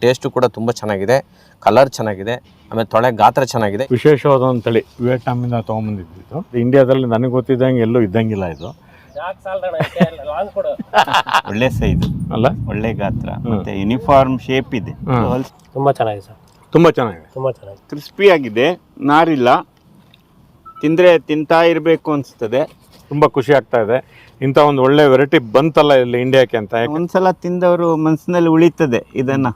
Taste ಕೂಡ ತುಂಬ ಚೆನ್ನಾಗಿದೆ. ಕಲರ್ ಚೆನ್ನಾಗಿದೆ. ಆಮೇಲೆ ತೊಳೆ ಗಾತ್ರ ಚೆನ್ನಾಗಿದೆ. ವಿಶೇಷವಾದ ಒಂದು ತಳಿ ವಿಯೆಟ್ನಾಮಿಂದ ತೊಗೊಂಬಂದಿದ್ದು ಇಂಡಿಯಾದಲ್ಲಿ ನನಗೆ ಗೊತ್ತಿದ್ದಂಗೆ ಎಲ್ಲೂ ಇದ್ದಂಗಿಲ್ಲ ಇದು. ಒಳ್ಳೆ ಸೈಜ್. ಅಲ್ಲ? ಒಳ್ಳೆ ಗಾತ್ರ. ಮತ್ತೆ ಯೂನಿಫಾರ್ಮ್ ಶೇಪ್ ಇದೆ. ತುಂಬಾ ತುಂಬ ಚೆನ್ನಾಗಿದೆ ಸರ್. ತುಂಬ ಚೆನ್ನಾಗಿದೆ. ತುಂಬಾ ಚೆನ್ನಾಗಿದೆ. ಕ್ರಿಸ್ಪಿ ಆಗಿದೆ. ನಾರಿಲ್ಲ. ತಿಂದ್ರೆ ತಿಂತಾ ಇರಬೇಕು ಅನ್ಸ್ತದೆ. ತುಂಬ ಖುಷಿ ಆಗ್ತಾ ಇದೆ. ಇಂಥ ಒಂದು ಒಳ್ಳೆ ವೆರೈಟಿ ಬಂತಲ್ಲ ಇಲ್ಲಿ ಇಂಡಿಯಾಕ್ಕೆ ಅಂತ ಯಾಕೆ- ಒಂದ್ಸಲ ತಿಂದವರು ಮನಸ್ಸಿನಲ್ಲಿ ಉಳಿತದೆ ಇದನ್ನ.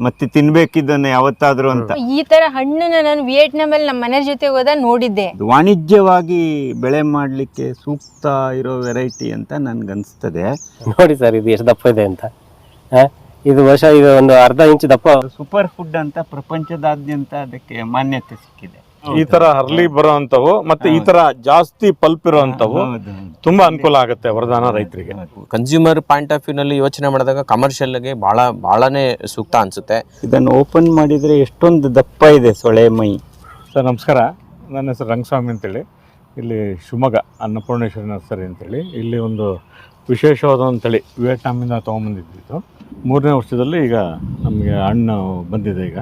ಮತ್ತೆ ತಿನ್ಬೇಕಿದ್ದನ್ನ ಯಾವತ್ತಾದ್ರೂ ಅಂತ. ಈ ತರ ಹಣ್ಣನ್ನ ನಾನು ವಿಯೆಟ್ನಾಮ್ ಅಲ್ಲಿ ನಮ್ಮ ಮನೆ ಜೊತೆ ಹೋದಾಗ ನೋಡಿದ್ದೆ. ಇದು ವಾಣಿಜ್ಯವಾಗಿ ಬೆಳೆ ಮಾಡಲಿಕ್ಕೆ ಸೂಕ್ತ ಇರೋ ವೆರೈಟಿ ಅಂತ ನನ್ಗನ್ಸ್ತದೆ. ನೋಡಿ ಸರ್ ಇದು ಎಷ್ಟು ದಪ್ಪ ಇದೆ ಅಂತ. ಆ? ಇದು ವರ್ಷ ಇದು ಒಂದು ಅರ್ಧ ಇಂಚು ದಪ್ಪ. ಸೂಪರ್ ಫುಡ್ ಅಂತ ಪ್ರಪಂಚದಾದ್ಯಂತ ಅದಕ್ಕೆ ಮಾನ್ಯತೆ ಸಿಕ್ಕಿದೆ. ಈ ತರ ಹರ್ಲಿ ಬರುವಂತವು ಮತ್ತೆ ಈ ತರ ಜಾಸ್ತಿ ಪಲ್ಪ್ ಇರುವಂತವು ತುಂಬಾ ಅನುಕೂಲ ಆಗುತ್ತೆ ವರದಾನ ರೈತರಿಗೆ. ಕನ್ಸ್ಯೂಮರ್ ಪಾಯಿಂಟ್ ಆಫ್ ವ್ಯೂನಲ್ಲಿ ಯೋಚನೆ ಮಾಡಿದಾಗ ಕಮರ್ಷಿಯಲ್ಗೆ ಬಹಳ ಬಹಳನೇ ಸೂಕ್ತ ಅನ್ಸುತ್ತೆ. ಇದನ್ನು ಓಪನ್ ಮಾಡಿದ್ರೆ ಎಷ್ಟೊಂದು ದಪ್ಪ ಇದೆ ಸೊಳೆ ಮೈ. ಸರ್ ನಮಸ್ಕಾರ. ನನ್ನ ಹೆಸರು ರಂಗಸ್ವಾಮಿ ಅಂತೇಳಿ. ಇಲ್ಲಿ ಶಿವಮೊಗ್ಗ ಅನ್ನಪೂರ್ಣೇಶ್ವರ ನರ್ಸರಿ ಅಂತೇಳಿ. ಇಲ್ಲಿ ಒಂದು ವಿಶೇಷವಾದ ಒಂದು ತಳಿ ವಿಯೆಟ್ನಾಮಿಂದ ತೊಗೊಂಬಂದಿದ್ದು ಮೂರನೇ ವರ್ಷದಲ್ಲಿ ಈಗ ನಮಗೆ ಹಣ್ಣು ಬಂದಿದೆ ಈಗ.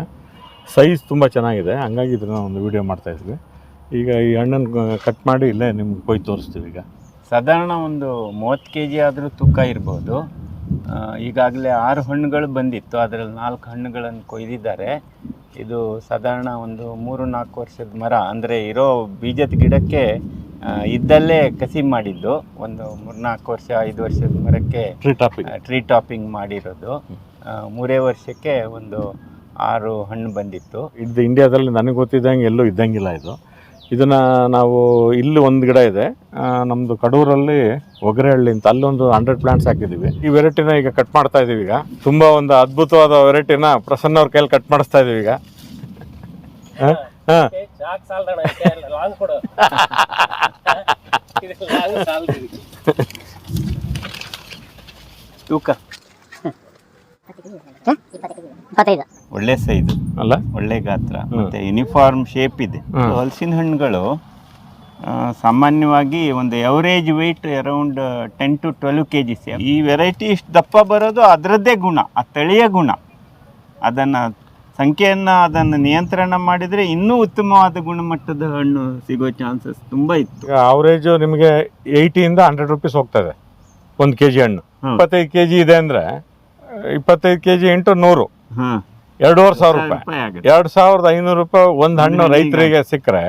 ಸೈಜ್ ತುಂಬ ಚೆನ್ನಾಗಿದೆ. ಹಂಗಾಗಿ ಇದನ್ನು ಒಂದು ವಿಡಿಯೋ ಮಾಡ್ತಾಯಿದ್ವಿ ಈಗ ಈ ಹಣ್ಣನ್ನು ಕಟ್ ಮಾಡಿ ಇಲ್ಲೇ ನಿಮ್ಗೆ ಕೊಯ್ದು ತೋರಿಸ್ತೀವಿ ಈಗ. ಸಾಧಾರಣ ಒಂದು ಮೂವತ್ತು ಕೆ ಜಿ ಆದರೂ ತುಕ್ಕ ಇರ್ಬೋದು. ಈಗಾಗಲೇ ಆರು ಹಣ್ಣುಗಳು ಬಂದಿತ್ತು. ಅದರಲ್ಲಿ ನಾಲ್ಕು ಹಣ್ಣುಗಳನ್ನು ಕೊಯ್ದಿದ್ದಾರೆ. ಇದು ಸಾಧಾರಣ ಒಂದು ಮೂರು ನಾಲ್ಕು ವರ್ಷದ ಮರ. ಅಂದರೆ ಇರೋ ಬೀಜದ ಗಿಡಕ್ಕೆ ಇದ್ದಲ್ಲೇ ಕಸಿ ಮಾಡಿದ್ದು. ಒಂದು ಮೂರ್ನಾಲ್ಕು ವರ್ಷ ಐದು ವರ್ಷದ ಮರಕ್ಕೆ ಟ್ರೀ ಟಾಪಿಂಗ್ ಟ್ರೀ ಟಾಪಿಂಗ್ ಮಾಡಿರೋದು. ಮೂರೇ ವರ್ಷಕ್ಕೆ ಒಂದು ಆರು ಹಣ್ಣು ಬಂದಿತ್ತು. ಇದು ಇಂಡಿಯಾದಲ್ಲಿ ನನಗೆ ಗೊತ್ತಿದ್ದಂಗೆ ಎಲ್ಲೂ ಇದ್ದಂಗಿಲ್ಲ ಇದು. ಇದನ್ನು ನಾವು ಇಲ್ಲಿ ಒಂದು ಗಿಡ ಇದೆ. ನಮ್ಮದು ಕಡೂರಲ್ಲಿ ಒಗರೆಹಳ್ಳಿ ಅಂತ ಅಲ್ಲೊಂದು ಹಂಡ್ರೆಡ್ ಪ್ಲಾಂಟ್ಸ್ ಹಾಕಿದ್ದೀವಿ ಈ ವೆರೈಟಿನ ಈಗ ಕಟ್ ಮಾಡ್ತಾ ಇದ್ದೀವಿ ಈಗ. ತುಂಬ ಒಂದು ಅದ್ಭುತವಾದ ವೆರೈಟಿನ ಪ್ರಸನ್ನ ಅವ್ರ ಕೈಯಲ್ಲಿ ಕಟ್ ಮಾಡಿಸ್ತಾ ಇದ್ದೀವಿ ಈಗ. ಹಾಂ? ಹಾಂ. ಲಾಂಗ್ ಕೊಡು. ತೂಕ. ಇಪ್ಪತ್ತೈದು. ಒಳ್ಳೆ ಸೈಜ್ ಅಲ್ಲ? ಒಳ್ಳೆ ಗಾತ್ರ ಮತ್ತೆ ಯೂನಿಫಾರ್ಮ್ ಶೇಪ್ ಇದೆ. ಹಲಸಿನ ಹಣ್ಣುಗಳು ಸಾಮಾನ್ಯವಾಗಿ ಒಂದು average weight around ten to twelve K Gs ಈ ವೆರೈಟಿ ಇಷ್ಟು ದಪ್ಪ ಬರೋದು ಅದರದ್ದೇ ಗುಣ ಆ ತಳಿಯ ಗುಣ. ಅದನ್ನು ಸಂಖ್ಯೆಯನ್ನು ಅದನ್ನು ನಿಯಂತ್ರಣ ಮಾಡಿದರೆ ಇನ್ನೂ ಉತ್ತಮವಾದ ಗುಣಮಟ್ಟದ ಹಣ್ಣು ಸಿಗೋ ಚಾನ್ಸಸ್ ತುಂಬ ಇತ್ತು. ಅವರೇಜು ನಿಮಗೆ ಏಯ್ಟಿಯಿಂದ ಹಂಡ್ರೆಡ್ ರುಪೀಸ್ ಹೋಗ್ತದೆ ಒಂದು ಕೆ ಜಿ ಹಣ್ಣು. ಇಪ್ಪತ್ತೈದು ಕೆ ಜಿ ಇದೆ ಅಂದರೆ ಇಪ್ಪತ್ತೈದು ಕೆ ಜಿ ಇಂಟು ನೂರು. ಹಾಂ. ಎರಡೂವರೆ ಸಾವಿರ ರೂಪಾಯಿ. ಎರಡು ಸಾವಿರದ ಐನೂರು ರೂಪಾಯಿ ಒಂದು ಹಣ್ಣು ರೈತರಿಗೆ ಸಿಕ್ಕರೆ.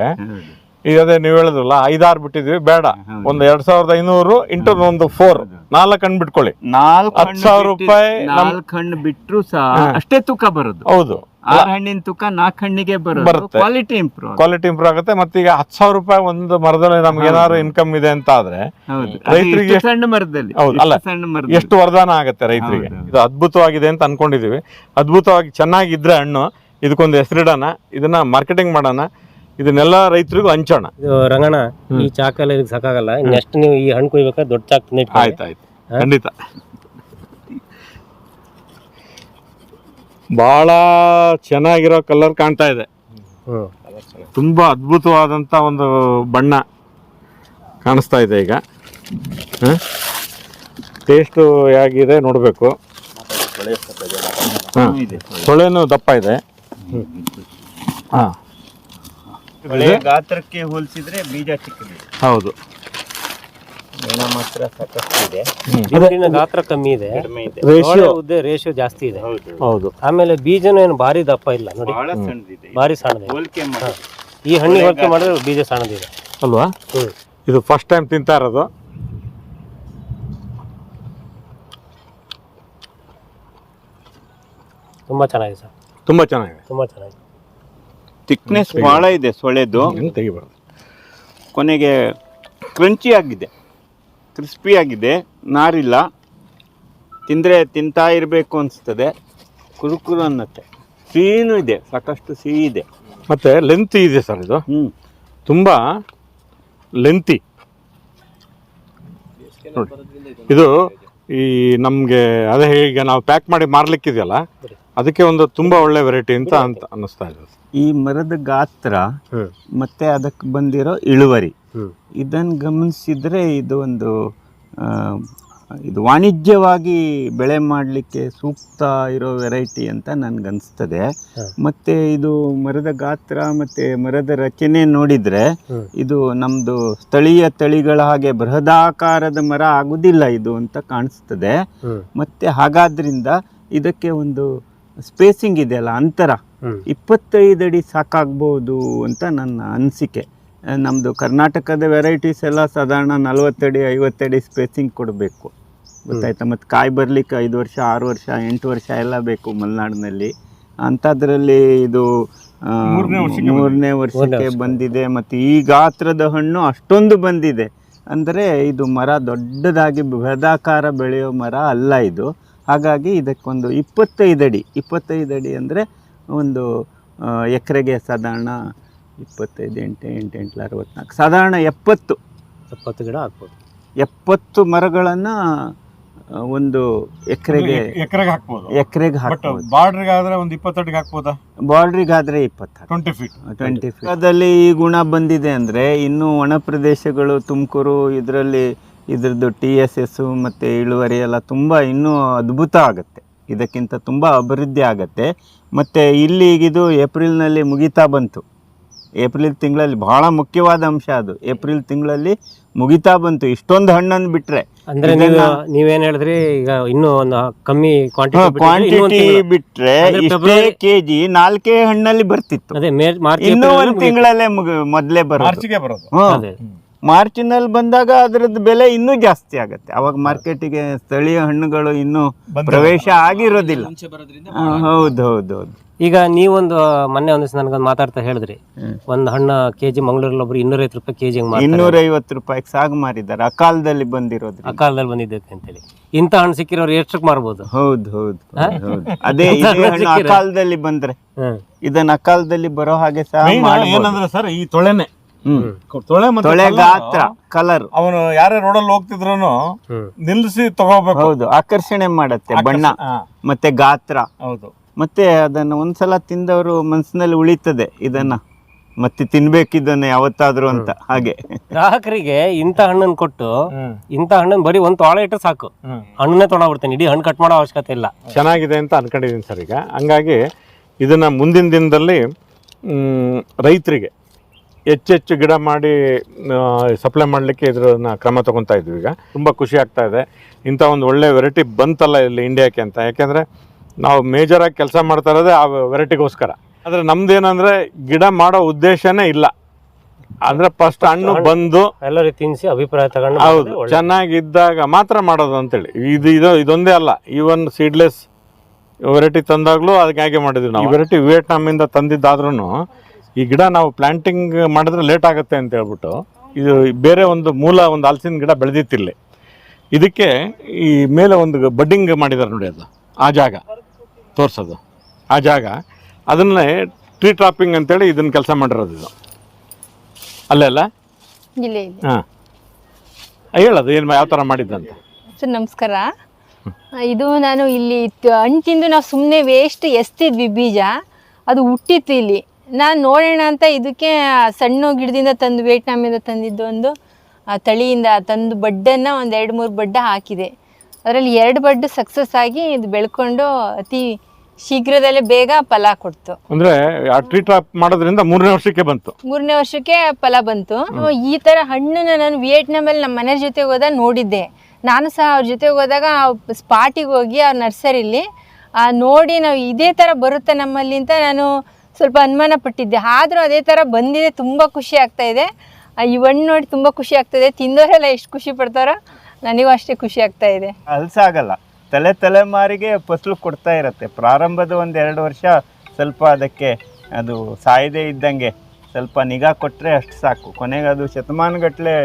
ಈಗ ಅದೇ ನೀವು ಹೇಳಿದ್ರಲ್ಲ ಐದಾರು ಬಿಟ್ಟಿದ್ವಿ ಬೇಡ. ಒಂದು ಎರಡ್ ಸಾವಿರದ ಐನೂರು ಇಂಟು ಒಂದು ಫೋರ್. ನಾಲ್ಕು ಹಣ್ಣು ಬಿಟ್ಕೊಳ್ಳಿ. ನಾಲ್ಕು ಹತ್ತು ಸಾವಿರ ರೂಪಾಯಿ ನಾಲ್ಕು ಹಣ್ಣು ಬಿಟ್ಟರು ಸಹ ಅಷ್ಟೇ ತೂಕ ಬರೋದು. ಹೌದು. ಆರು ಹಣ್ಣಿನ ತೂಕ ನಾಲ್ಕು ಹಣ್ಣಿಗೆ ಬರೋದು. ಬರುತ್ತೆ. ಕ್ವಾಲಿಟಿ ಇಂಪ್ರೂವ್ ಕ್ವಾಲಿಟಿ ಇಂಪ್ರೂವ್ ಆಗುತ್ತೆ. ಮತ್ತೆ ಈಗ ಹತ್ತು ಸಾವಿರ ರೂಪಾಯಿ ಒಂದು ಮರದಲ್ಲಿ ನಮ್ಗೆ ಏನಾದ್ರು ಇನ್ಕಮ್ ಇದೆ ಅಂತ ಆದ್ರೆ ರೈತರಿಗೆ ಸಣ್ಣ ಮರದಲ್ಲಿ. ಅಲ್ಲ. ಎಷ್ಟು ವರದಾನ ಆಗುತ್ತೆ ರೈತರಿಗೆ? ಇದು ಅದ್ಭುತವಾಗಿದೆ ಅಂತ ಅನ್ಕೊಂಡಿದೀವಿ. ಅದ್ಭುತವಾಗಿ ಚೆನ್ನಾಗಿದ್ರೆ ಹಣ್ಣು ಇದಕ್ಕೊಂದು ಹೆಸರಿಡೋಣ ಇದನ್ನ ಮಾರ್ಕೆಟಿಂಗ್ ಮಾಡೋಣ ಇದನ್ನೆಲ್ಲ ರೈತರಿಗೂ ಹಂಚೋಣ. ಇದು ರಂಗಣ್ಣ ಈ ಚಾಕಲ್ಲ ಇದಕ್ಕೆ ಸಾಕಾಗಲ್ಲ. ನೆಕ್ಸ್ಟ್ ನೀವು ಈ ಹಣ್ಣು ಕುಯ್ಬೇಕಾದ್ರೆ ದೊಡ್ಡ ಚಾಕ್. ಆಯ್ತು ಆಯ್ತು. ಖಂಡಿತ. ಬಹಳ ಚೆನ್ನಾಗಿರೋ ಕಲರ್ ಕಾಣ್ತಾ ಇದೆ. ತುಂಬಾ ತುಂಬ ಅದ್ಭುತವಾದಂಥ ಒಂದು ಬಣ್ಣ ಕಾಣಿಸ್ತಾ ಇದೆ ಈಗ. ಟೇಸ್ಟು ಹೇಗಿದೆ ನೋಡಬೇಕು. ಹಾಂ. ಸೊಳೆನೂ ದಪ್ಪ ಇದೆ. ಹಾಂ. ಒಳ್ಳೆಯ ಗಾತ್ರಕ್ಕೆ ಹೋಲಿಸಿದ್ರೆ ಬೀಜ ಚಿಕ್ಕದಿದೆ ಹೌದು. ಮೇಣ ಮಾತ್ರ ಸಾಕಷ್ಟು ಇದೆ. ಬೀಜರಿನ ಗಾತ್ರ ಕಮ್ಮಿ ಇದೆ. ಕಡಿಮೆ ಇದೆ. ರೇಷಿಯೋ ಉದ್ದ ರೇಷಿಯೋ ಜಾಸ್ತಿ ಇದೆ. ಹೌದು. ಹೌದು. ಆಮೇಲೆ ಬೀಜನೂ ಏನು ಭಾರಿ ದಪ್ಪ ಇಲ್ಲ ನೋಡಿ. ಬಹಳ ಸಣ್ಣದಿದೆ. ಭಾರಿ ಸಣ್ಣದಿದೆ. ಹೋಲಿಕೆ ಮಾಡಿ. ಈ ಹಣ್ಣಿ ಹೋಲಿಕೆ ಮಾಡಿದ್ರೆ ಬೀಜ ಸಣ್ಣದಿದೆ. ಅಲ್ವಾ? ಹ್ಮ್. ಇದು ಫಸ್ಟ್ ಟೈಮ್ ತಿಂತಾ ಇರೋದು. ತುಂಬಾ ಚೆನ್ನಾಗಿದೆ ಸರ್. ತುಂಬಾ ಚೆನ್ನಾಗಿದೆ. ತುಂಬಾ ಚೆನ್ನಾಗಿದೆ. ಥಿಕ್ನೆಸ್ ಭಾಳ ಇದೆ ಸೊಳೆದು ಏನು ತೆಗಿಬಾರ್ದು ಕೊನೆಗೆ ಕ್ರಂಚಿ ಆಗಿದೆ. ಕ್ರಿಸ್ಪಿ ಆಗಿದೆ. ನಾರಿಲ್ಲ. ತಿಂದರೆ ತಿಂತಾ ಇರಬೇಕು ಅನಿಸ್ತದೆ. ಕುರುಕುರು ಅನ್ನತ್ತೆ. ಸಿಹಿನೂ ಇದೆ ಸಾಕಷ್ಟು ಸಿಹಿ ಇದೆ. ಮತ್ತು ಲೆಂತಿ ಇದೆ ಸರ್ ಇದು. ಹ್ಞೂ ತುಂಬ ಲೆಂತಿ ನೋಡಿ. ಇದು ಈ ನಮಗೆ ಅದೇ ಈಗ ನಾವು ಪ್ಯಾಕ್ ಮಾಡಿ ಮಾರ್ಲಿಕ್ಕಿದೆಯಲ್ಲ? ಅದಕ್ಕೆ ಒಂದು ತುಂಬಾ ಒಳ್ಳೆ ವೆರೈಟಿ ಅಂತ ಅಂತ ಅನ್ನಿಸ್ತಾ ಇದೆ. ಈ ಮರದ ಗಾತ್ರ ಮತ್ತೆ ಅದಕ್ಕೆ ಬಂದಿರೋ ಇಳುವರಿ. ಇದನ್ನು ಗಮನಿಸಿದ್ರೆ ಇದು ಒಂದು ಇದು ವಾಣಿಜ್ಯವಾಗಿ ಬೆಳೆ ಮಾಡಲಿಕ್ಕೆ ಸೂಕ್ತ ಇರೋ ವೆರೈಟಿ ಅಂತ ನನಗನ್ಸ್ತದೆ ಮತ್ತೆ ಮತ್ತು ಇದು ಮರದ ಗಾತ್ರ ಮತ್ತು ಮರದ ರಚನೆ ನೋಡಿದರೆ ಇದು ನಮ್ಮದು ಸ್ಥಳೀಯ ತಳಿಗಳ ಹಾಗೆ ಬೃಹದಾಕಾರದ ಮರ ಆಗುವುದಿಲ್ಲ ಇದು ಅಂತ ಕಾಣಿಸ್ತದೆ. ಮತ್ತು ಹಾಗಾದ್ರಿಂದ ಇದಕ್ಕೆ ಒಂದು ಸ್ಪೇಸಿಂಗ್ ಇದೆಯಲ್ಲ ಅಂತರ. ಇಪ್ಪತ್ತೈದು ಅಡಿ ಸಾಕಾಗ್ಬೋದು ಅಂತ ನನ್ನ ಅನಿಸಿಕೆ. ನಮ್ಮದು ಕರ್ನಾಟಕದ ವೆರೈಟೀಸ್ ಎಲ್ಲ ಸಾಧಾರಣ ನಲ್ವತ್ತಡಿ ಐವತ್ತಡಿ ಸ್ಪೇಸಿಂಗ್ ಕೊಡಬೇಕು. ಗೊತ್ತಾಯ್ತಾ? ಮತ್ತು ಕಾಯಿ ಬರಲಿಕ್ಕೆ ಐದು ವರ್ಷ ಆರು ವರ್ಷ ಎಂಟು ವರ್ಷ ಎಲ್ಲ ಬೇಕು ಮಲೆನಾಡಿನಲ್ಲಿ. ಅಂಥದ್ರಲ್ಲಿ ಇದು ಮೂರನೇ ವರ್ಷಕ್ಕೆ. ಬಂದಿದೆ. ಮತ್ತು ಈ ಗಾತ್ರದ ಹಣ್ಣು ಅಷ್ಟೊಂದು ಬಂದಿದೆ. ಅಂದರೆ ಇದು ಮರ ದೊಡ್ಡದಾಗಿ ಬೃಹದಾಕಾರ ಬೆಳೆಯೋ ಮರ ಅಲ್ಲ ಇದು. ಹಾಗಾಗಿ ಇದಕ್ಕೊಂದು ಇಪ್ಪತ್ತೈದು ಅಡಿ ಇಪ್ಪತ್ತೈದು ಅಡಿ ಅಂದರೆ ಒಂದು ಎಕರೆಗೆ ಸಾಧಾರಣ ಇಪ್ಪತ್ತೈದು ಎಂಟು ಎಂಟು ಎಂಟು ಅರವತ್ನಾಲ್ಕು ಸಾಧಾರಣ ಎಪ್ಪತ್ತು. ಎಪ್ಪತ್ತು ಗಿಡ ಹಾಕ್ಬೋದು. ಎಪ್ಪತ್ತು ಮರಗಳನ್ನು ಒಂದು ಎಕರೆಗೆ ಎಕರೆಗೆ ಹಾಕ್ಬೋದು. ಎಕರೆಗೆ ಬಟ್ ಹಾಕ್ಬೋದು. ಬಾರ್ಡ್ರಿಗೆ ಆದ್ರೆ ಒಂದು ಇಪ್ಪತ್ತಡಿಗೆ ಹಾಕ್ಬೋದಾ? ಬಾರ್ಡ್ರಿಗಾದರೆ ಇಪ್ಪತ್ತು ಟ್ವೆಂಟಿ ಫೀಟ್ ಟ್ವೆಂಟಿ ಅದರಲ್ಲಿ ಈ ಗುಣ ಬಂದಿದೆ ಅಂದರೆ ಇನ್ನು ಒಣ ಪ್ರದೇಶಗಳು ತುಮಕೂರು ಇದರಲ್ಲಿ ಇದ್ರದ್ದು ಟಿ ಎಸ್ ಎಸ್ಸು ಮತ್ತು ಇಳುವರಿ ಎಲ್ಲ ತುಂಬ ಇನ್ನೂ ಅದ್ಭುತ ಆಗುತ್ತೆ. ಇದಕ್ಕಿಂತ ತುಂಬ ಅಭಿವೃದ್ಧಿ ಆಗುತ್ತೆ. ಮತ್ತು ಇಲ್ಲಿ ಈಗಿದು ಏಪ್ರಿಲ್ನಲ್ಲಿ ಮುಗಿತಾ ಬಂತು. ಏಪ್ರಿಲ್ ತಿಂಗಳಲ್ಲಿ ಬಹಳ ಮುಖ್ಯವಾದ ಅಂಶ ಅದು. ಏಪ್ರಿಲ್ ತಿಂಗಳಲ್ಲಿ ಮುಗಿತಾ ಬಂತು. ಇಷ್ಟೊಂದು ಹಣ್ಣನ್ನು ಬಿಟ್ಟರೆ ಅಂದ್ರೆ ನೀವು ನೀವೇನ್ ಹೇಳಿದ್ರಿ ಈಗ ಇನ್ನೂ ಒಂದು ಕಮ್ಮಿ ಕ್ವಾಂಟಿಟಿ ಇಷ್ಟೇ ಫೆಬ್ರವರಿ- ಕೆ ಜಿ ನಾಲ್ಕೇ ಹಣ್ಣಲ್ಲಿ ಬರ್ತಿತ್ತು. ಇನ್ನೂ ಒಂದು. ತಿಂಗಳಲ್ಲೇ ಮೊದಲೇ ಬರೋದು. ಮಾರ್ಚಿನಲ್ಲಿ ಬಂದಾಗ ಅದರದ್ದು ಬೆಲೆ ಇನ್ನೂ ಜಾಸ್ತಿ ಆಗುತ್ತೆ. ಅವಾಗ ಮಾರ್ಕೆಟಿಗೆ ಸ್ಥಳೀಯ ಹಣ್ಣುಗಳು ಇನ್ನೂ ಪ್ರವೇಶ ಆಗಿರೋದಿಲ್ಲ. ಹೌದು ಹೌದು ಹೌದು. ಈಗ ನೀವೊಂದು ಮೊನ್ನೆ ಒಂದು ದಿವಸ ನನಗೊಂದು ಮಾತಾಡ್ತಾ ಹೇಳಿದ್ರಿ. ಒಂದು ಹಣ್ಣು ಕೆ ಕೆಜಿ ಮಂಗಳೂರಲ್ಲಿ ಒಬ್ರು ಇನ್ನೂರೈವತ್ತು ರೂಪಾಯಿ ಕೆ ಜಿ ಇನ್ನೂರೈವತ್ತು ರೂಪಾಯಿಗೆ ಸಾಗು ಮಾರಿದ್ದಾರೆ. ಅಕಾಲದಲ್ಲಿ ಬಂದಿರೋದು ಅಕಾಲದಲ್ಲಿ ಬಂದಿದ್ದೈತೆ ಅಂತೇಳಿ. ಇಂಥ ಹಣ್ಣು ಸಿಕ್ಕಿರೋರು ಎಷ್ಟಕ್ಕೆ ಮಾರ್ಬೋದು? ಹೌದು ಹೌದು ಅದೇ ಇದೇ ಹಣ್ಣು ಅಕಾಲದಲ್ಲಿ ಬಂದ್ರೆ. ಇದನ್ನ ಅಕಾಲದಲ್ಲಿ ಬರೋ ಹಾಗೆ ಸಹ ಏನಂದ್ರೆ ಸರ್ ಈ ತೊಳೆನೆ. ತೊಳೆ ಮತ್ತೆ ತೊಳೆ colour? ಗಾತ್ರ ಕಲರ್ ಅವನು ಯಾರೇ ರೋಡಲ್ಲಿ ಹೋಗ್ತಿದ್ರು ಹ್ಮ್. ನಿಲ್ಲಿಸಿ ತಗೋಬೇಕು. ಹೌದು ಆಕರ್ಷಣೆ ಮಾಡತ್ತೆ ಬಣ್ಣ ಮತ್ತೆ ಗಾತ್ರ. ಹೌದು. ಮತ್ತೆ ಅದನ್ನ ಒಂದ್ಸಲ ತಿಂದವರು ಮನಸ್ಸಿನಲ್ಲಿ ಉಳಿತದೆ ಇದನ್ನ. ಮತ್ತೆ ತಿನ್ಬೇಕಿದ್ದನ್ನ ಯಾವತ್ತಾದ್ರು ಅಂತ ಹಾಗೆ. ಗ್ರಾಹಕರಿಗೆ ಇಂಥ ಹಣ್ಣನ್ ಕೊಟ್ಟು ಹ್ಮ್. ಇಂಥ ಹಣ್ಣನ್ನು ಬರೀ ಒಂದು ತೊಳೆ ಇಟ್ಟು ಸಾಕು. ಹಣ್ಣನ್ನೇ ಹಣ್ಣನ್ನೇ ತೊಗೊಂಡ್ಬಿಡ್ತೇನೆ ಇಡೀ ಹಣ್ಣು ಕಟ್ ಮಾಡೋ ಅವಶ್ಯಕತೆ ಇಲ್ಲ. ಚೆನ್ನಾಗಿದೆ ಅಂತ ಅನ್ಕೊಂಡಿದ್ದೀನಿ ಸರ್ ಈಗ. ಹಂಗಾಗಿ ಇದನ್ನ ಮುಂದಿನ ದಿನದಲ್ಲಿ ಮ್, ರೈತರಿಗೆ ಹೆಚ್ಚೆಚ್ಚು ಗಿಡ ಮಾಡಿ ಸಪ್ಲೈ ಮಾಡಲಿಕ್ಕೆ ಇದ್ರನ್ನ ಕ್ರಮ ತೊಗೊತಾ ಇದ್ವಿ ಈಗ. ತುಂಬ ಖುಷಿ ಆಗ್ತಾ ಇದೆ. ಇಂಥ ಒಂದು ಒಳ್ಳೆ ವೆರೈಟಿ ಬಂತಲ್ಲ ಇಲ್ಲಿ ಇಂಡಿಯಾಕ್ಕೆ ಅಂತ. ಯಾಕೆಂದರೆ ನಾವು ಮೇಜರಾಗಿ ಕೆಲಸ ಮಾಡ್ತಾ ಇರೋದೇ ಆ ವೆರೈಟಿಗೋಸ್ಕರ ಆದರೆ ನಮ್ದೇನಂದರೆ ಗಿಡ ಮಾಡೋ ಉದ್ದೇಶನೇ ಇಲ್ಲ. ಅಂದರೆ ಫಸ್ಟ್ ಹಣ್ಣು ಬಂದು ಎಲ್ಲರಿಗೆ ತಿನ್ನಿಸಿ ಅಭಿಪ್ರಾಯ ತಗೊಂಡು ಹೌದು. ಚೆನ್ನಾಗಿದ್ದಾಗ ಮಾತ್ರ ಮಾಡೋದು ಅಂತೇಳಿ. ಇದು ಇದು ಇದೊಂದೇ ಅಲ್ಲ. ಈವನ್ ಸೀಡ್ಲೆಸ್ ವೆರೈಟಿ ತಂದಾಗಲೂ ಅದಕ್ಕೆ ಹಾಗೆ ಮಾಡಿದ್ವಿ ನಾವು. ವೆರೈಟಿ ವಿಯೆಟ್ನಾಮಿಂದ ತಂದಿದ್ದಾದ್ರೂ ಈ ಗಿಡ ನಾವು ಪ್ಲಾಂಟಿಂಗ್ ಮಾಡಿದ್ರೆ ಲೇಟ್ ಆಗುತ್ತೆ ಅಂತ ಹೇಳ್ಬಿಟ್ಟು ಇದು ಬೇರೆ ಒಂದು ಮೂಲ ಒಂದು ಹಲಸಿನ ಗಿಡ ಬೆಳೆದಿತ್ತಿಲ್ಲಿ ಇದಕ್ಕೆ ಈ ಮೇಲೆ ಒಂದು ಬಡ್ಡಿಂಗ್ ಮಾಡಿದ್ದಾರೆ ನೋಡಿ ಅದು. ಆ ಜಾಗ. ತೋರಿಸೋದು. ಆ ಜಾಗ. ಅದನ್ನೇ ಟ್ರೀ ಟ್ರಾಪಿಂಗ್ ಅಂತೇಳಿ ಇದನ್ನ ಕೆಲಸ ಮಾಡಿರೋದು ಇದು. ಅಲ್ಲೆಲ್ಲ ಹಾಂ. ಹೇಳೋದು ಏನು ಯಾವ ಥರ ಮಾಡಿದ್ದಂತ ಸರ್ ನಮಸ್ಕಾರ. ಇದು ನಾನು ಇಲ್ಲಿ ಅಂಟಿಂದು ಹಣ್ಣು ತಿಂದು ನಾವು ಸುಮ್ಮನೆ ವೇಸ್ಟ್ ಎಸ್ತಿದ್ವಿ ಬೀಜ. ಅದು ಹುಟ್ಟಿತ್ತು ಇಲ್ಲಿ. ನಾನು ನೋಡೋಣ ಅಂತ ಇದಕ್ಕೆ ಸಣ್ಣ ಗಿಡದಿಂದ ತಂದು ವಿಯೆಟ್ನಾಮಿಂದ ತಂದಿದ್ದು ಒಂದು ಆ, ತಳಿಯಿಂದ ತಂದು ಬಡ್ಡನ್ನು ಒಂದು ಎರಡು ಮೂರು ಬಡ್ಡ ಹಾಕಿದೆ. ಅದರಲ್ಲಿ ಎರಡು ಬಡ್ಡು ಸಕ್ಸಸ್ ಆಗಿ ಇದು ಬೆಳ್ಕೊಂಡು ಅತಿ ಶೀಘ್ರದಲ್ಲೇ ಬೇಗ ಫಲ ಕೊಡ್ತು. ಅಂದ್ರೆ ಆ ಟ್ರೀ ಟ್ರಾಪ್ ಮಾಡೋದ್ರಿಂದ ಮೂರನೇ ವರ್ಷಕ್ಕೆ ಬಂತು. ಮೂರನೇ ವರ್ಷಕ್ಕೆ ಫಲ ಬಂತು. ಈ ತರ ಹಣ್ಣನ್ನ ನಾನು ವಿಯೆಟ್ನಾಮಲ್ಲಿ ನಮ್ಮ ಮನೆ ಜೊತೆ ಹೋದಾಗ ನೋಡಿದ್ದೆ. ನಾನು ಸಹ ಅವ್ರ ಜೊತೆ ಹೋದಾಗ ಸ್ಪಾಟಿಗೆ ಹೋಗಿ ಅವ್ರ ನರ್ಸರಿಲಿ ಆ, ನೋಡಿ ನಾವು ಇದೇ ತರ ಬರುತ್ತೆ ನಮ್ಮಲ್ಲಿ ಅಂತ ನಾನು ಸ್ವಲ್ಪ ಅನುಮಾನ ಪಟ್ಟಿದ್ದೆ. ಆದರೂ ಅದೇ ಥರ ಬಂದಿದೆ, ತುಂಬ ಖುಷಿ ಆಗ್ತಾ ಇದೆ. ಈ ಹಣ್ಣು ನೋಡಿ ತುಂಬ ಖುಷಿ ಆಗ್ತಾಯಿದೆ ತಿಂದವರೆಲ್ಲ ಎಷ್ಟು ಖುಷಿ ಪಡ್ತಾರೋ ನನಗೂ ಅಷ್ಟೇ ಖುಷಿ ಆಗ್ತಾ ಇದೆ. ಹಲ್ಸಾಗಲ್ಲ ತಲೆ ತಲೆಮಾರಿಗೆ ಫಸಲು ಕೊಡ್ತಾ ಇರುತ್ತೆ. ಪ್ರಾರಂಭದ ಒಂದು ಎರಡು ವರ್ಷ ಸ್ವಲ್ಪ ಅದಕ್ಕೆ ಅದು ಸಾಯದೇ ಇದ್ದಂಗೆ ಸ್ವಲ್ಪ ನಿಗಾ ಕೊಟ್ಟರೆ ಅಷ್ಟು ಸಾಕು. ಕೊನೆಗೆ ಅದು ಶತಮಾನಗಟ್ಟಲೆ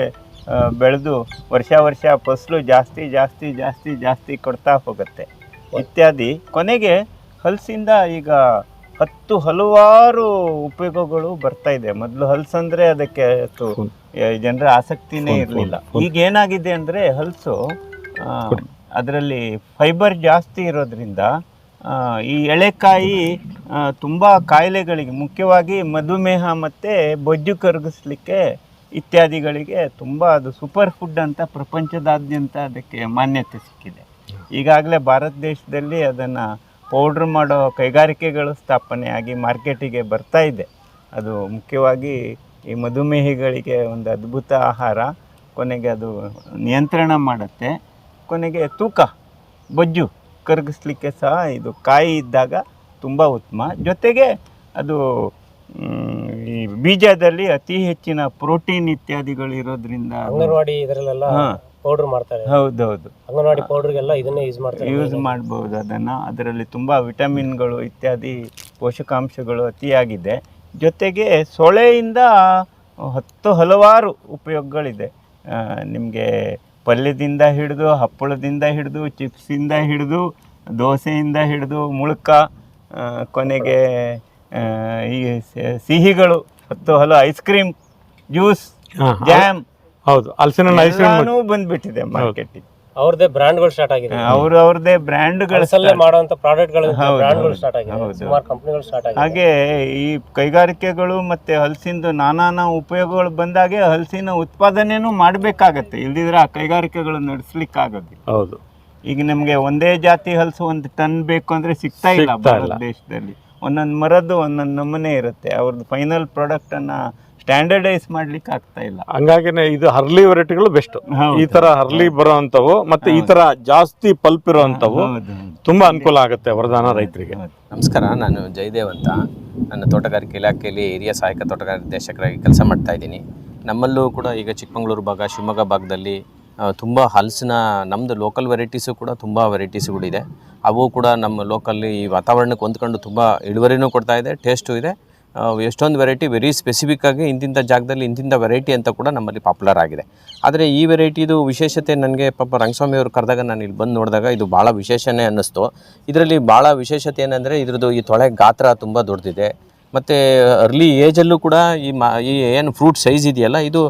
ಬೆಳೆದು ವರ್ಷ ವರ್ಷ ಫಸಲು ಜಾಸ್ತಿ ಜಾಸ್ತಿ ಜಾಸ್ತಿ ಜಾಸ್ತಿ ಕೊಡ್ತಾ ಹೋಗುತ್ತೆ. ಇತ್ಯಾದಿ. ಕೊನೆಗೆ ಹಲಸಿಂದ ಈಗ ಹತ್ತು ಹಲವಾರು ಉಪಯೋಗಗಳು ಬರ್ತಾ ಇದೆ. ಮೊದಲು ಹಲಸಂದ್ರೆ ಅದಕ್ಕೆ ಜನರ ಆಸಕ್ತಿನೇ ಇರಲಿಲ್ಲ. ಈಗ ಏನಾಗಿದೆ ಅಂದರೆ ಹಲಸು ಅದರಲ್ಲಿ ಫೈಬರ್ ಜಾಸ್ತಿ ಇರೋದ್ರಿಂದ ಈ ಎಳೆಕಾಯಿ ತುಂಬ ಕಾಯಿಲೆಗಳಿಗೆ ಮುಖ್ಯವಾಗಿ ಮಧುಮೇಹ ಮತ್ತು ಬೊಜ್ಜು ಕರಗಿಸ್ಲಿಕ್ಕೆ ಇತ್ಯಾದಿಗಳಿಗೆ ತುಂಬ ಅದು ಸೂಪರ್ ಫುಡ್ ಅಂತ ಪ್ರಪಂಚದಾದ್ಯಂತ ಅದಕ್ಕೆ ಮಾನ್ಯತೆ ಸಿಕ್ಕಿದೆ. ಈಗಾಗಲೇ ಭಾರತ ದೇಶದಲ್ಲಿ ಅದನ್ನು ಪೌಡ್ರ್ ಮಾಡೋ ಕೈಗಾರಿಕೆಗಳು ಸ್ಥಾಪನೆಯಾಗಿ ಮಾರ್ಕೆಟಿಗೆ ಬರ್ತಾ ಇದೆ ಅದು ಮುಖ್ಯವಾಗಿ ಈ ಮಧುಮೇಹಿಗಳಿಗೆ ಒಂದು ಅದ್ಭುತ ಆಹಾರ ಕೊನೆಗೆ ಅದು ನಿಯಂತ್ರಣ ಮಾಡುತ್ತೆ ಕೊನೆಗೆ ತೂಕ ಬೊಜ್ಜು ಕರಗಿಸ್ಲಿಕ್ಕೆ ಸಹ ಇದು ಕಾಯಿ ಇದ್ದಾಗ ತುಂಬ ಉತ್ತಮ ಜೊತೆಗೆ ಅದು ಈ ಬೀಜದಲ್ಲಿ ಅತಿ ಹೆಚ್ಚಿನ ಪ್ರೋಟೀನ್ ಇತ್ಯಾದಿಗಳು ಇರೋದ್ರಿಂದ ಅಂಗನವಾಡಿ ಇದರಲ್ಲೆಲ್ಲ ಹಾ. ಪೌಡರ್ ಮಾಡ್ತಾರೆ. ಹೌದೌದು ಅಂಗನವಾಡಿ ಪೌಡರ್ಗೆಲ್ಲ ಇದನ್ನೇ ಯೂಸ್ ಮಾಡ್ತಾರೆ. ಯೂಸ್ ಮಾಡಬಹುದು ಅದನ್ನು. ಅದರಲ್ಲಿ ತುಂಬ ವಿಟಮಿನ್ಗಳು ಇತ್ಯಾದಿ ಪೋಷಕಾಂಶಗಳು ಅತಿಯಾಗಿದೆ. ಜೊತೆಗೆ ಸೊಳೆಯಿಂದ ಹತ್ತು ಹಲವಾರು ಉಪಯೋಗಗಳಿದೆ. ನಿಮಗೆ ಪಲ್ಯದಿಂದ ಹಿಡಿದು ಹಪ್ಪಳದಿಂದ ಹಿಡಿದು ಚಿಪ್ಸಿಂದ ಹಿಡಿದು ದೋಸೆಯಿಂದ ಹಿಡಿದು ಮುಳುಕ ಕೊನೆಗೆ ಈ ಸಿಹಿಗಳು ಹತ್ತು ಹಲವು ಐಸ್ ಕ್ರೀಮ್ ಜ್ಯೂಸ್ ಜಾಮ್ ಹೌದು ಹಲಸಿನ ಐಸ್ ಎಲ್ಲಾನು ಬಂದ್ಬಿಟ್ಟಿದೆ ಮಾರ್ಕೆಟ್ ಅವ್ರದೇ ಬ್ರ್ಯಾಂಡ್ಗಳು ಸ್ಟಾರ್ಟ್ ಆಗಿದೆ. ಅವ್ರ ಅವ್ರದೇ ಬ್ರ್ಯಾಂಡ್ಗಳು ಕೆಲಸಲ್ಲೇ ಮಾಡುವಂತ ಪ್ರಾಡಕ್ಟ್ಗಳು ಬ್ರ್ಯಾಂಡ್ಗಳು ಸ್ಟಾರ್ಟ್ ಆಗಿದೆ. ಸುಮಾರು ಕಂಪನಿಗಳು ಸ್ಟಾರ್ಟ್ ಆಗಿದೆ. ಹಾಗೆ ಈ ಕೈಗಾರಿಕೆಗಳು ಮತ್ತೆ ಹಲಸಿಂದು ನಾನಾ ಉಪಯೋಗಗಳು ಬಂದಾಗೆ ಹಲಸಿನ ಉತ್ಪಾದನೆನೂ ಮಾಡಬೇಕಾಗತ್ತೆ. ಇಲ್ದಿದ್ರೆ ಆ ಕೈಗಾರಿಕೆಗಳು ನಡೆಸ್ಲಿಕ್ಕೆ ಆಗೋದಿಲ್ಲ ಹೌದು. ಈಗ ನಮಗೆ ಒಂದೇ ಜಾತಿ ಹಲಸು ಒಂದು ಟನ್ ಬೇಕು ಅಂದ್ರೆ ಸಿಗ್ತಾ ಇಲ್ಲ ಭಾರತ ಇಲ್ಲ. ದೇಶದಲ್ಲಿ. ಒಂದೊಂದು ಮರದ್ದು ಒಂದೊಂದು ನಮೂನೆ ಇರುತ್ತೆ. ಅವ್ರದ್ದು ಫೈನಲ್ ಪ್ರಾಡಕ್ಟ್ ಅನ್ನ ಸ್ಟ್ಯಾಂಡರ್ಡೈಸ್ ಮಾಡ್ಲಿಕ್ಕೆ ಆಗ್ತಾ ಇಲ್ಲ. ಹಂಗಾಗಿನೇ ಇದು ಹರ್ಲಿ ವೆರೈಟಿಗಳು ಬೆಸ್ಟ್. ಈ ತರ ಹರ್ಲಿ ಬರುವಂತವು ಮತ್ತೆ ಈ ತರ ಜಾಸ್ತಿ ಪಲ್ಪ್ ಇರುವಂತವು. ತುಂಬಾ ಅನುಕೂಲ ಆಗುತ್ತೆ ವರದಾನ ರೈತರಿಗೆ. ನಮಸ್ಕಾರ ನಾನು ಜಯದೇವ್ ಅಂತ. ನನ್ನ ತೋಟಗಾರಿಕೆ ಇಲಾಖೆಯಲ್ಲಿ ಹಿರಿಯ ಸಹಾಯಕ ತೋಟಗಾರಿಕೆ ನಿರ್ದೇಶಕರಾಗಿ ಕೆಲಸ ಮಾಡ್ತಾ ಇದ್ದೀನಿ. ನಮ್ಮಲ್ಲೂ ಕೂಡ ಈಗ ಚಿಕ್ಕಮಗಳೂರು ಭಾಗ ಶಿವಮೊಗ್ಗ ಭಾಗದಲ್ಲಿ ತುಂಬ ಹಲಸಿನ ನಮ್ಮದು ಲೋಕಲ್ ವೆರೈಟೀಸು ಕೂಡ ತುಂಬ ವೆರೈಟೀಸ್ಗಳಿದೆ ಅವು ಕೂಡ ನಮ್ಮ ಲೋಕಲ್ಲಿ ಈ ವಾತಾವರಣಕ್ಕೆ ಹೊಂದ್ಕೊಂಡು ತುಂಬ ಇಳುವರಿನೂ ಕೊಡ್ತಾ ಇದೆ ಟೇಸ್ಟು ಇದೆ. ಎಷ್ಟೊಂದು ವೆರೈಟಿ ವೆರಿ ಸ್ಪೆಸಿಫಿಕ್ ಆಗಿ ಇಂತಿಂಥ ಜಾಗದಲ್ಲಿ ಇಂತಿಂಥ ವೆರೈಟಿ ಅಂತ ಕೂಡ ನಮ್ಮಲ್ಲಿ ಪಾಪ್ಯುಲರ್ ಆಗಿದೆ. ಆದರೆ ಈ ವೆರೈಟಿದು ವಿಶೇಷತೆ ನನಗೆ ಪಾಪ ರಂಗಸ್ವಾಮಿ ಅವರು ಕರೆದಾಗ ನಾನು ಇಲ್ಲಿ ಬಂದು ನೋಡಿದಾಗ ಇದು ಭಾಳ ವಿಶೇಷನೇ ಅನ್ನಿಸ್ತು. ಇದರಲ್ಲಿ ಭಾಳ ವಿಶೇಷತೆ ಏನಂದರೆ ಇದ್ರದ್ದು ಈ ತೊಳೆ ಗಾತ್ರ ತುಂಬ ದೊಡ್ಡದಿದೆ. ಮತ್ತು ಅರ್ಲಿ ಏಜಲ್ಲೂ ಕೂಡ ಈ ಮಾ, ಈ ಏನು ಫ್ರೂಟ್ ಸೈಜ್ ಇದೆಯಲ್ಲ, ಇದು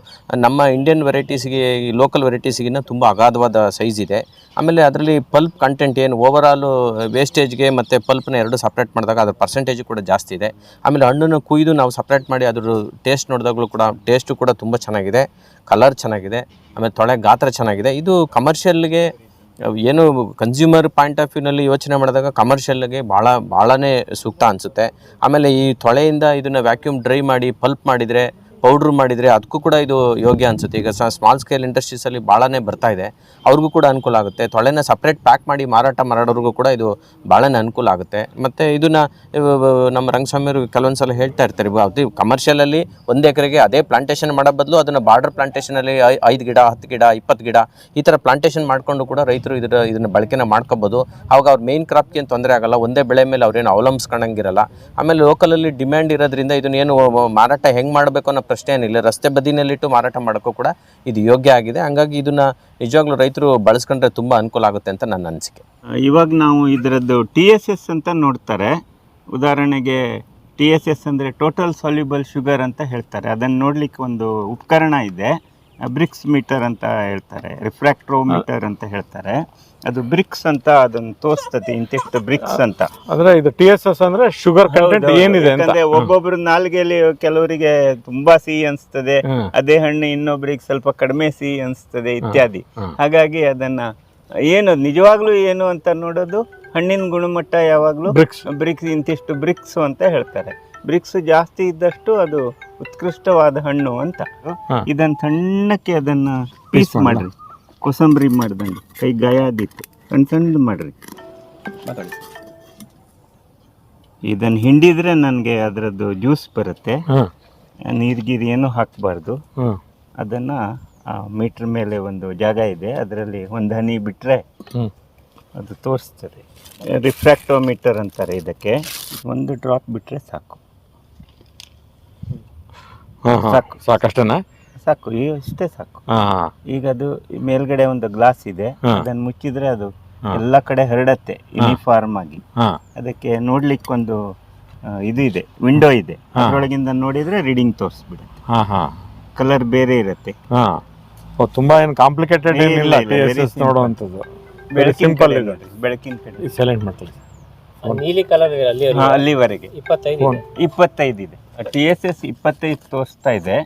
ನಮ್ಮ ಇಂಡಿಯನ್ ವೆರೈಟೀಸ್ಗೆ ಈ ಲೋಕಲ್ ವೆರೈಟೀಸ್ಗಿನ್ನ ತುಂಬ ಅಗಾಧವಾದ ಸೈಜ್ ಇದೆ. ಆಮೇಲೆ ಅದರಲ್ಲಿ ಪಲ್ಪ್ ಕಂಟೆಂಟ್ ಏನು ಓವರಾಲು ವೇಸ್ಟೇಜ್ಗೆ ಮತ್ತು ಪಲ್ಪ್ನ ಎರಡು ಸಪ್ರೇಟ್ ಮಾಡಿದಾಗ ಅದರ ಪರ್ಸೆಂಟೇಜ್ ಕೂಡ ಜಾಸ್ತಿ ಇದೆ. ಆಮೇಲೆ ಹಣ್ಣನ್ನು ಕುಯ್ದು ನಾವು ಸಪ್ರೇಟ್ ಮಾಡಿ ಅದ್ರ ಟೇಸ್ಟ್ ನೋಡಿದಾಗಲೂ ಕೂಡ ಟೇಸ್ಟು ಕೂಡ ತುಂಬ ಚೆನ್ನಾಗಿದೆ ಕಲರ್ ಚೆನ್ನಾಗಿದೆ, ಆಮೇಲೆ ತೊಳೆ ಗಾತ್ರ ಚೆನ್ನಾಗಿದೆ. ಇದು ಕಮರ್ಷಿಯಲ್ಗೆ ಏನು ಕನ್ಸ್ಯೂಮರ್ ಪಾಯಿಂಟ್ ಆಫ್ ವ್ಯೂನಲ್ಲಿ ಯೋಚನೆ ಮಾಡಿದಾಗ ಕಮರ್ಷಿಯಲ್ಗೆ ಭಾಳ ಭಾಳನೇ ಸೂಕ್ತ ಅನಿಸುತ್ತೆ. ಆಮೇಲೆ ಈ ತೊಳೆಯಿಂದ ಇದನ್ನು ವ್ಯಾಕ್ಯೂಮ್ ಡ್ರೈ ಮಾಡಿ ಪಲ್ಪ್ ಮಾಡಿದರೆ ಪೌಡ್ರ್ ಮಾಡಿದರೆ ಅದಕ್ಕೂ ಕೂಡ ಇದು ಯೋಗ್ಯ ಅನಿಸುತ್ತೆ. ಈಗ ಸ್ಮಾಲ್ ಸ್ಕೇಲ್ ಇಂಡಸ್ಟ್ರೀಸಲ್ಲಿ ಭಾಳನೇ ಬರ್ತಾ ಇದೆ. ಅವ್ರಿಗೂ ಕೂಡ ಅನುಕೂಲ ಆಗುತ್ತೆ. ತೊಳೆನ ಸಪ್ರೇಟ್ ಪ್ಯಾಕ್ ಮಾಡಿ ಮಾರಾಟ ಮಾಡೋರಿಗೂ ಕೂಡ ಇದು ಭಾಳನೇ ಅನುಕೂಲ ಆಗುತ್ತೆ. ಮತ್ತು ಇದನ್ನು ನಮ್ಮ ರಂಗಸ್ವಾಮಿಯವರು ಕೆಲವೊಂದು ಸಲ ಹೇಳ್ತಾ ಇರ್ತಾರೆ. ಅದು ಕಮರ್ಷಿಯಲಲ್ಲಿ ಒಂದು ಎಕರೆಗೆ ಅದೇ ಪ್ಲಾಂಟೇಶನ್ ಮಾಡೋ ಬದಲು ಅದನ್ನು ಬಾರ್ಡರ್ ಪ್ಲಾಂಟೇಷನಲ್ಲಿ ಐದು ಗಿಡ, ಹತ್ತು ಗಿಡ, ಇಪ್ಪತ್ತು ಗಿಡ ಈ ಥರ ಪ್ಲಾಂಟೇಷನ್ ಮಾಡಿಕೊಂಡು ಕೂಡ ರೈತರು ಇದರ ಇದನ್ನು ಬಳಕೆನ ಮಾಡ್ಕೋಬೋದು. ಅವಾಗ ಅವ್ರ ಮೇನ್ ಕ್ರಾಪ್ಗೆ ಏನು ತೊಂದರೆ ಆಗಲ್ಲ. ಒಂದೇ ಬೆಳೆ ಮೇಲೆ ಅವ್ರೇನು ಅವಲಂಬಿಸ್ಕೊಂಡಂಗಿರಲ್ಲ. ಆಮೇಲೆ ಲೋಕಲಲ್ಲಿ ಡಿಮ್ಯಾಂಡ್ ಇರೋದ್ರಿಂದ ಇದನ್ನೇನು ಮಾರಾಟ ಹೆಂಗೆ ಮಾಡಬೇಕು ಅನ್ನೋ ಏನಿಲ್ಲ. ರಸ್ತೆ ಬದಿನಲ್ಲಿಟ್ಟು ಮಾರಾಟ ಮಾಡೋಕ್ಕೂ ಕೂಡ ಇದು ಯೋಗ್ಯ ಆಗಿದೆ. ಹಂಗಾಗಿ ಇದನ್ನು ನಿಜವಾಗ್ಲೂ ರೈತರು ಬಳಸ್ಕೊಂಡ್ರೆ ತುಂಬ ಅನುಕೂಲ ಆಗುತ್ತೆ ಅಂತ ನನ್ನ ಅನಿಸಿಕೆ. ಇವಾಗ ನಾವು ಇದರದ್ದು ಟಿ ಎಸ್ ಎಸ್ ಅಂತ ನೋಡ್ತಾರೆ. ಉದಾಹರಣೆಗೆ ಟಿ ಎಸ್ ಎಸ್ ಅಂದರೆ ಟೋಟಲ್ ಸಾಲ್ಯುಬಲ್ ಶುಗರ್ ಅಂತ ಹೇಳ್ತಾರೆ. ಅದನ್ನು ನೋಡಲಿಕ್ಕೆ ಒಂದು ಉಪಕರಣ ಇದೆ. ಬ್ರಿಕ್ಸ್ ಮೀಟರ್ ಅಂತ ಹೇಳ್ತಾರೆ ರಿಫ್ರಾಕ್ಟ್ರೋಮೀಟರ್ ಅಂತ ಹೇಳ್ತಾರೆ. ಅದು ಬ್ರಿಕ್ಸ್ ಅಂತ ಅದನ್ನ ತೋರಿಸ್ತದೆ ಇಂತಿಷ್ಟು ಬ್ರಿಕ್ಸ್ ಅಂತ. ಅಂದ್ರೆ ಇದು ಟಿ ಎಸ್ ಎಸ್ ಅಂದ್ರೆ ಶುಗರ್ ಕಂಟೆಂಟ್. ಏನಿದೆ ಅಂದ್ರೆ ಒಬ್ಬೊಬ್ರು ನಾಲ್ಗೆಯಲ್ಲಿ ಕೆಲವರಿಗೆ ತುಂಬಾ ಸಿಹಿ ಅನಿಸ್ತದೆ ಅದೇ ಹಣ್ಣು ಇನ್ನೊಬ್ರಿಗೆ ಸ್ವಲ್ಪ ಕಡಿಮೆ ಸಿಹಿ ಅನಿಸ್ತದೆ ಇತ್ಯಾದಿ. ಹಾಗಾಗಿ ಅದನ್ನ ಏನು ನಿಜವಾಗ್ಲೂ ಏನು ಅಂತ ನೋಡೋದು ಹಣ್ಣಿನ ಗುಣಮಟ್ಟ ಯಾವಾಗ್ಲೂ ಬ್ರಿಕ್ಸ್. ಬ್ರಿಕ್ಸ್ ಇಂತಿಷ್ಟು ಬ್ರಿಕ್ಸ್ ಅಂತ ಹೇಳ್ತಾರೆ. ಬ್ರಿಕ್ಸ್ ಜಾಸ್ತಿ ಇದ್ದಷ್ಟು ಅದು ಉತ್ಕೃಷ್ಟವಾದ ಹಣ್ಣು ಅಂತ. ಇದನ್ನ ಸಣ್ಣಕ್ಕೆ ಅದನ್ನ ಪೀಸ್ ಮಾಡ್ರಿ. ಕೋಸಂಬರಿ ಮಾಡ್ದಂಗೆ ಕೈ ಗಾಯ ಆದಿತ್ತು ಸಣ್ಣ ಸಣ್ಣ ಮಾಡ್ರಿ ಇದನ್ನ ಹಿಂಡಿದ್ರೆ ನನಗೆ ಅದರದ್ದು ಜ್ಯೂಸ್ ಬರುತ್ತೆ. ನೀರ್ಗಿರಿ ಏನೂ ಹಾಕಬಾರ್ದು. ಅದನ್ನ ಮೀಟರ್ ಮೀಟ್ರ್ ಮೇಲೆ ಒಂದು ಜಾಗ ಇದೆ ಅದರಲ್ಲಿ ಒಂದು ಹನಿ ಬಿಟ್ಟರೆ ಅದು ತೋರಿಸ್ತದೆ. ರಿಫ್ರಾಕ್ಟೋಮೀಟರ್ ಅಂತಾರೆ ಇದಕ್ಕೆ. ಒಂದು ಡ್ರಾಪ್ ಬಿಟ್ಟರೆ ಸಾಕು. ಸಾಕು. ಸಾಕಷ್ಟೇನಾ? ಸಾಕು ಈ ಅಷ್ಟೇ ಸಾಕು. ಈಗ ಅದು ಮೇಲ್ಗಡೆ ಒಂದು ಗ್ಲಾಸ್ ಇದೆ ಅದನ್ನ ಮುಚ್ಚಿದ್ರೆ ಅದು. ಎಲ್ಲ ಕಡೆ ಹರಡತ್ತೆ ಯೂನಿಫಾರ್ಮ್ ಆಗಿ. ಅದಕ್ಕೆ ನೋಡ್ಲಿಕ್ಕೊಂದು ಇದು ಇದೆ ವಿಂಡೋ ಇದೆ. ಅದರೊಳಗಿಂದ ನೋಡಿದ್ರೆ ರೀಡಿಂಗ್ ತೋರಿಸ್ಬಿಡುತ್ತೆ. ಕಲರ್ ಬೇರೆ ಇರುತ್ತೆ. ತುಂಬಾ ಏನು ಕಾಂಪ್ಲಿಕೇಟೆಡ್ ಏನಿಲ್ಲ. ನೋಡುವಂಥದ್ದು. ಬೆಳಕಿನ ಸಿಂಪಲ್ ಬೆಳಕಿನ ಕಡೆ. ಸೈಲೆಂಟ್ ಮಾಡ್ಕೊಳ್ಳಿ. ನೀಲಿ ಕಲರ್ ಅಲ್ಲಿ ಅಲ್ಲಿವರೆಗೆ? ಇಪ್ಪತ್ತೈದು ಇದೆ. ಇಪ್ಪತ್ತೈದು ಇದೆ. ಟಿ ಎಸ್ ಎಸ್ ಇಪ್ಪತ್ತೈದು ತೋರಿಸ್ತಾ ಇದೆ.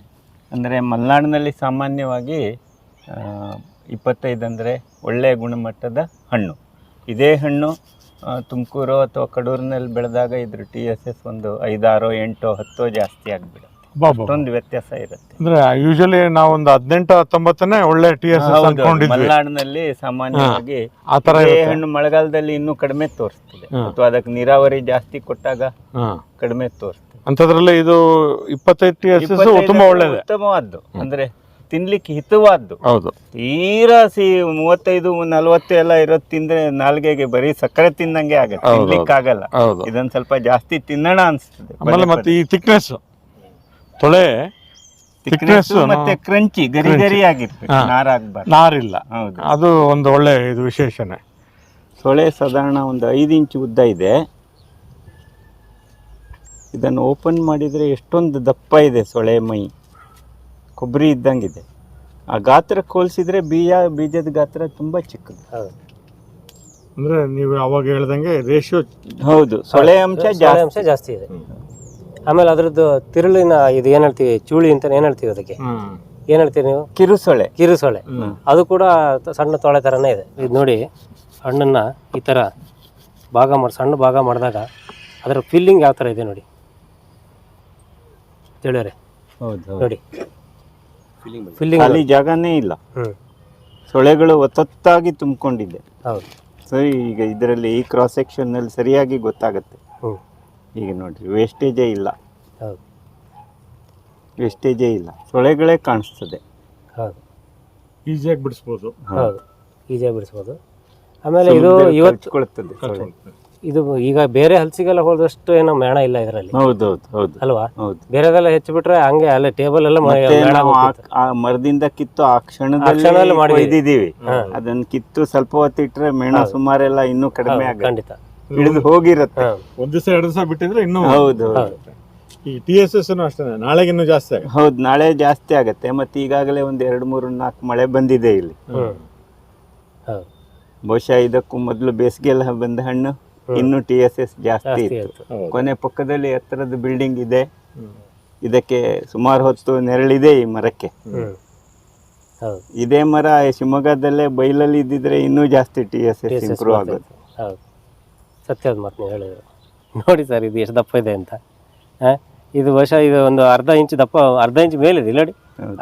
ಅಂದರೆ ಮಲೆನಾಡಿನಲ್ಲಿ ಸಾಮಾನ್ಯವಾಗಿ ಇಪ್ಪತ್ತೈದು ಅಂದರೆ ಒಳ್ಳೆಯ ಗುಣಮಟ್ಟದ ಹಣ್ಣು. ಇದೇ ಹಣ್ಣು ತುಮಕೂರು ಅಥವಾ ಕಡೂರಿನಲ್ಲಿ ಬೆಳೆದಾಗ ಇದ್ರ ಟಿ ಎಸ್ ಎಸ್ ಒಂದು ಐದಾರೋ ಎಂಟೋ ಹತ್ತೋ ಜಾಸ್ತಿ ಆಗಿಬಿಡುತ್ತೆ. ಅಷ್ಟೊಂದು ವ್ಯತ್ಯಾಸ ಇರುತ್ತೆ. ಅಂದ್ರೆ ಯೂಶಲಿ ನಾವು ಒಂದು ಹದಿನೆಂಟು ಹತ್ತೊಂಬತ್ತನೇ ಒಳ್ಳೆ ಟಿ ಎಸ್ ಅನ್ಕೊಂಡಿದ್ವಿ. ಮಲೆನಾಡಿನಲ್ಲಿ ಸಾಮಾನ್ಯವಾಗಿ ಆತರ. ಹಣ್ಣು ಮಳೆಗಾಲದಲ್ಲಿ ಇನ್ನೂ ಕಡಿಮೆ ತೋರಿಸ್ತದೆ. ಅಥವಾ ಅದಕ್ಕೆ ನೀರಾವರಿ ಜಾಸ್ತಿ ಕೊಟ್ಟಾಗ ಕಡಿಮೆ ತೋರಿಸ್ತದೆ. ಅಂತದ್ರಲ್ಲಿ ಇದು ಇಪ್ಪತ್ತೈದು ಟಿ ಎಸ್ ತುಂಬಾ ಒಳ್ಳೇದೆ. ಉತ್ತಮವಾದ್ದು. ಅಂದ್ರೆ ತಿನ್ಲಿಕ್ಕೆ ಹಿತವಾದ್ದು. ಹೌದು. ತೀರಾ ಸಿ ಮೂವತ್ತೈದು ನಲವತ್ತು ಎಲ್ಲ ಇರೋದ್ ತಿಂದ್ರೆ ನಾಲ್ಗೆಗೆ ಬರೀ ಸಕ್ಕರೆ ತಿಂದಂಗೆ ಆಗತ್ತೆ. ತಿನ್ಲಿಕ್ಕೆ ಆಗಲ್ಲ ಇದೊಂದ್ ಸ್ವಲ್ಪ ಜಾಸ್ತಿ ತಿನ್ನೋಣ ಅನ್ಸ್ತದೆ. ಮತ್ತೆ ಈ ಥಿಕ್ನೆಸ್ ತೊಳೆ Thickness thickness ಮತ್ತೆ ಕ್ರಂಚಿ ಗರಿ. ಗರಿ ಆಗಿರ್ತದೆ. ನಾರಾಗ್ಬಾರ್ದು ನಾರಿಲ್ಲ. ಹೌದು. ಅದು ಒಂದು ಒಳ್ಳೆ ಇದು ವಿಶೇಷನೇ. ಸೊಳೆ ಸಾಧಾರಣ ಒಂದು ಐದು ಇಂಚು ಉದ್ದ ಇದೆ. ಇದನ್ನು ಓಪನ್ ಮಾಡಿದರೆ ಎಷ್ಟೊಂದು ದಪ್ಪ ಇದೆ ಸೊಳೆ ಮೈ. ಕೊಬ್ಬರಿ ಇದ್ದಂಗಿದೆ ಆ ಗಾತ್ರಕ್ಕೆ ಹೋಲಿಸಿದ್ರೆ ಬೀಜ ಬೀಜದ ಗಾತ್ರ ತುಂಬ ಚಿಕ್ಕದು. ಅಂದ್ರೆ ನೀವು ಅವಾಗ ಹೇಳ್ದಂಗೆ ರೇಷಿಯೋ ಹೌದು. ಸೊಳೆ ಅಂಶ ಜಾಸ್ತಿ ಅಂಶ ಜಾಸ್ತಿ. ಇದೆ. ಆಮೇಲೆ ಅದ್ರದ್ದು ತಿರುಳಿನ ಇದು ಏನ್ ಹೇಳ್ತೀವಿ? ಚೂಳಿ ಅಂತ ಏನ್ ಹೇಳ್ತೀವಿ ಅದಕ್ಕೆ? ಏನ್ ಹೇಳ್ತೀವಿ ನೀವು? ಕಿರುಸೊಳೆ ಕಿರುಸೊಳೆ ಅದು ಕೂಡ ಸಣ್ಣ ತೊಳೆ ತರನೇ ಇದೆ. ಇದು ನೋಡಿ ಹಣ್ಣನ್ನ ಈ ತರ ಭಾಗ ಮಾಡಿ ಸಣ್ಣ ಭಾಗ ಮಾಡಿದಾಗ ಅದರ ಫಿಲ್ಲಿಂಗ್ ಯಾವ ತರ ಇದೆ ನೋಡಿ. ತಿಳಿಯೋರೆ? ಹೌದು ನೋಡಿ. ಫಿಲ್ಲಿಂಗ್ ಅಲ್ಲಿ ಜಾಗನೇ ಇಲ್ಲ. ಹ್ಞೂ ಸೊಳೆಗಳು ಒತ್ತೊತ್ತಾಗಿ ತುಂಬಿಕೊಂಡಿದೆ. ಹೌದು. ಸರಿ ಈಗ ಇದರಲ್ಲಿ ಈ ಕ್ರಾಸ್ ಸೆಕ್ಷನ್ ಅಲ್ಲಿ ಸರಿಯಾಗಿ ಗೊತ್ತಾಗುತ್ತೆ. ಹ್ಞೂ ಈಗ ನೋಡ್ರಿ ವೇಸ್ಟೇಜೇ ಇಲ್ಲ. ಹೌದು. ವೇಸ್ಟೇಜೇ ಇಲ್ಲ. ಸೊಳೆಗಳೇ ಕಾಣಿಸ್ತದೆ. ಹೌದು. ಈಸಿಯಾಗಿ ಬಿಡಿಸ್ಬೋದು. ಹೌದು. ಈಸಿಯಾಗಿ ಬಿಡಿಸ್ಬೋದು. ಆಮೇಲೆ ಇದು ಇವತ್ತು ಇದು ಈಗ ಬೇರೆ ಹಲಸಿಗೆಲ್ಲ ಹೋದಷ್ಟು ಏನೋ ಮೇಣ ಇಲ್ಲ ಇದರಲ್ಲಿ. ಹೌದೌದು ಹೌದು. ಅಲ್ವಾ? ಹೌದು. ಬೇರೆದೆಲ್ಲ ಹೆಚ್ಚು ಬಿಟ್ರೆ ಹಂಗೆ ಅಲ್ಲೇ ಟೇಬಲ್ ಎಲ್ಲ ಮ- ಮತ್ತೆ ಮೇಣ ನಾವು ಹೋಗ್ತಿತ್ತು. ಆ- ಮರದಿಂದ ಕಿತ್ತು ಆ ಕ್ಷಣದಲ್ಲಿ ಕ್ಷಣದಲ್ಲಿ ಮಾಡಿದ್ದೀವಿ. ಅದನ್ನ ಕಿತ್ತು ಸ್ವಲ್ಪ ಹೊತ್ತಿಟ್ರೆ ಮೇಣ ಸುಮಾರೆಲ್ಲ ಇನ್ನೂ ಕಡಿಮೆ ಹೌದು, ಆಗುತ್ತೆ. ಖಂಡಿತ. ಹಿಡಿದು ಹೋಗಿರುತ್ತೆ. ಒಂದು ದಿವಸ ಎರಡು ದಿವಸ ಬಿಟ್ಟಿದ್ರೆ ಇನ್ನೂ ಹೌದು ಈ ಟಿ ಎಸ್ ಎಸ್ ಅಷ್ಟೇ ನಾಳೆಗೆ ಇನ್ನೂ ಜಾಸ್ತಿ ಆಗುತ್ತೆ. ಹೌದು ನಾಳೆ ಜಾಸ್ತಿ ಆಗತ್ತೆ. ಮತ್ತೆ ಈಗಾಗಲೇ ಒಂದ್ ಎರಡು ಮೂರು ನಾಲ್ಕು ಮಳೆ ಬಂದಿದೆ ಇಲ್ಲಿ. ಹೌದು. ಬಹುಶಃ ಇದಕ್ಕೂ ಮೊದಲು ಬೇಸಿಗೆಲ್ಲ ಬಂದ ಹಣ್ಣು ಇನ್ನು ಟಿ ಎಸ್ ಎಸ್ ಜಾಸ್ತಿ ಇತ್ತು. ಕೊನೆ ಪಕ್ಕದಲ್ಲಿ ಎತ್ತರದ ಬಿಲ್ಡಿಂಗ್ ಇದೆ. ಇದಕ್ಕೆ ಸುಮಾರು ಹೊತ್ತು ನೆರಳಿದೆ ಈ ಮರಕ್ಕೆ. ಹೌದು. ಇದೇ ಮರ ಶಿವಮೊಗ್ಗದಲ್ಲೇ ಬೈಲಲ್ಲಿ ಇದ್ದಿದ್ರೆ ಇನ್ನೂ ಜಾಸ್ತಿ ಟಿ ಎಸ್ ಎಸ್ ಇಂಪ್ರೂವ್ ಆಗುತ್ತೆ. ಸತ್ಯದ ಮಾತು ನೀವು ಹೇಳಿದ್ರು. ನೋಡಿ ಸರ್ ಇದು ಎಷ್ಟು ದಪ್ಪ ಇದೆ ಅಂತ. ಹಾಂ ಇದು ಬಹುಶಃ ಇದು ಒಂದು ಅರ್ಧ ಇಂಚ್ ದಪ್ಪ ಅರ್ಧ ಇಂಚ್ ಮೇಲಿದೆ ಇಲ್ಲ ನೋಡಿ.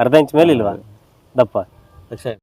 ಅರ್ಧ ಇಂಚ್ ಮೇಲಿಲ್ವಾ? ದಪ್ಪ. ಅಕ್ಷಯ್